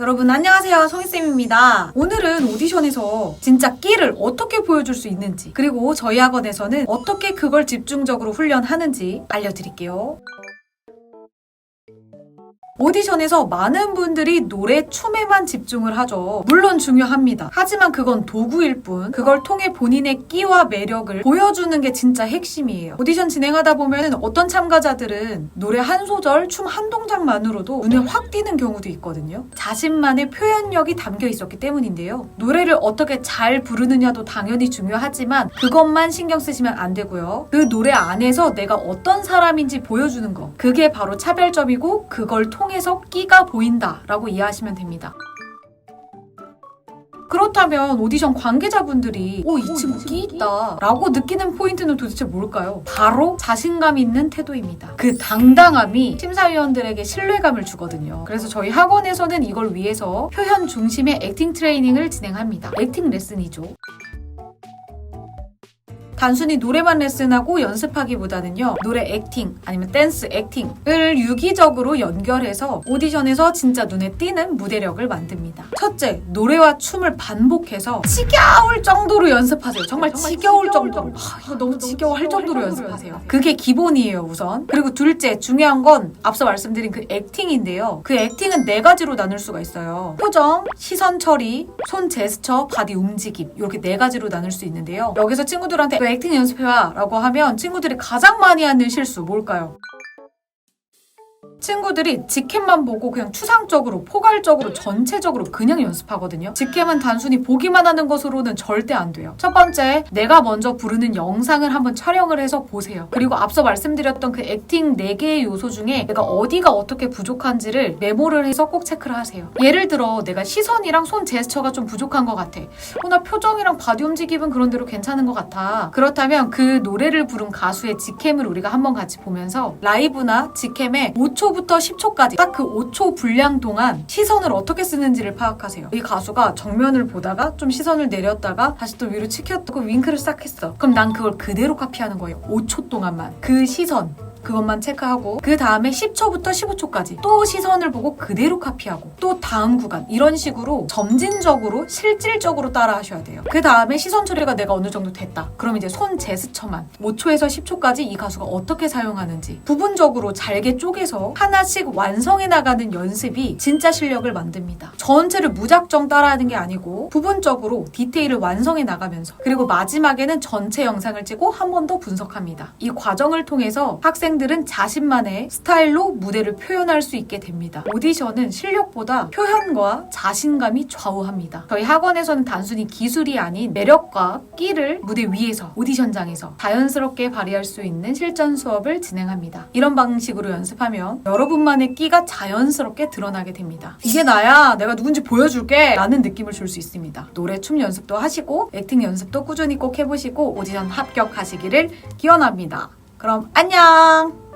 여러분 안녕하세요. 성희쌤입니다. 오늘은 오디션에서 진짜 끼를 어떻게 보여줄 수 있는지 그리고 저희 학원에서는 어떻게 그걸 집중적으로 훈련하는지 알려드릴게요 오디션에서 많은 분들이 노래, 춤에만 집중을 하죠. 물론 중요합니다. 하지만 그건 도구일 뿐, 그걸 통해 본인의 끼와 매력을 보여주는 게 진짜 핵심이에요. 오디션 진행하다 보면 어떤 참가자들은 노래 한 소절, 춤 한 동작만으로도 눈에 확 띄는 경우도 있거든요. 자신만의 표현력이 담겨 있었기 때문인데요. 노래를 어떻게 잘 부르느냐도 당연히 중요하지만 그것만 신경 쓰시면 안 되고요. 그 노래 안에서 내가 어떤 사람인지 보여주는 거. 그게 바로 차별점이고 그걸 통해 서 끼가 보인다라고 이해하시면 됩니다. 그렇다면 오디션 관계자분들이 오, 이 친구 끼 있다 라고 느끼는 포인트는 도대체 뭘까요? 바로 자신감 있는 태도입니다. 그 당당함이 심사위원들에게 신뢰감을 주거든요. 그래서 저희 학원에서는 이걸 위해서 표현 중심의 액팅 트레이닝을 진행합니다. 액팅 레슨이죠. 단순히 노래만 레슨하고 연습하기보다는요 노래 액팅 아니면 댄스 액팅을 유기적으로 연결해서 오디션에서 진짜 눈에 띄는 무대력을 만듭니다. 첫째 노래와 춤을 반복해서 지겨울 정도로 연습하세요. 정말, 지겨울 정도로. 아, 이거 너무 지겨워할 정도로 연습하세요. 그게 기본이에요 우선. 그리고 둘째 중요한 건 앞서 말씀드린 그 액팅인데요. 그 액팅은 네 가지로 나눌 수가 있어요. 표정, 시선 처리, 손 제스처, 바디 움직임. 이렇게 네 가지로 나눌 수 있는데요. 여기서 친구들한테 너 액팅 연습해와 라고 하면 친구들이 가장 많이 하는 실수 뭘까요? 친구들이 직캠만 보고 그냥 추상적으로 포괄적으로 전체적으로 그냥 연습하거든요. 직캠은 단순히 보기만 하는 것으로는 절대 안 돼요. 첫 번째, 내가 먼저 부르는 영상을 한번 촬영을 해서 보세요. 그리고 앞서 말씀드렸던 그 액팅 4개의 요소 중에 내가 어디가 어떻게 부족한지를 메모를 해서 꼭 체크를 하세요. 예를 들어 내가 시선이랑 손 제스처가 좀 부족한 것 같아. 어, 나 표정이랑 바디 움직임은 그런 대로 괜찮은 것 같아. 그렇다면 그 노래를 부른 가수의 직캠을 우리가 한번 같이 보면서 라이브나 직캠에 5초 5초부터 10초까지 딱 그 5초 분량 동안 시선을 어떻게 쓰는지를 파악하세요. 이 가수가 정면을 보다가 좀 시선을 내렸다가 다시 또 위로 치켰고 윙크를 싹 했어. 그럼 난 그걸 그대로 카피하는 거예요. 5초 동안만. 그 시선, 그것만 체크하고 그 다음에 10초부터 15초까지 또 시선을 보고 그대로 카피하고 또 다음 구간 이런 식으로 점진적으로 실질적으로 따라 하셔야 돼요. 그 다음에 시선 처리가 내가 어느 정도 됐다. 그럼 이제 손 제스처만 5초에서 10초까지 이 가수가 어떻게 사용하는지 부분적으로 잘게 쪼개서 하나씩 완성해 나가는 연습이 진짜 실력을 만듭니다. 전체를 무작정 따라하는 게 아니고 부분적으로 디테일을 완성해 나가면서 그리고 마지막에는 전체 영상을 찍고 한 번 더 분석합니다. 이 과정을 통해서 학생 학생들은 자신만의 스타일로 무대를 표현할 수 있게 됩니다. 오디션은 실력보다 표현과 자신감이 좌우합니다. 저희 학원에서는 단순히 기술이 아닌 매력과 끼를 무대 위에서 오디션장에서 자연스럽게 발휘할 수 있는 실전 수업을 진행합니다. 이런 방식으로 연습하면 여러분만의 끼가 자연스럽게 드러나게 됩니다. 이게 나야 내가 누군지 보여줄게 라는 느낌을 줄 수 있습니다. 노래, 춤 연습도 하시고 액팅 연습도 꾸준히 꼭 해보시고 오디션 합격하시기를 기원합니다. 그럼 안녕!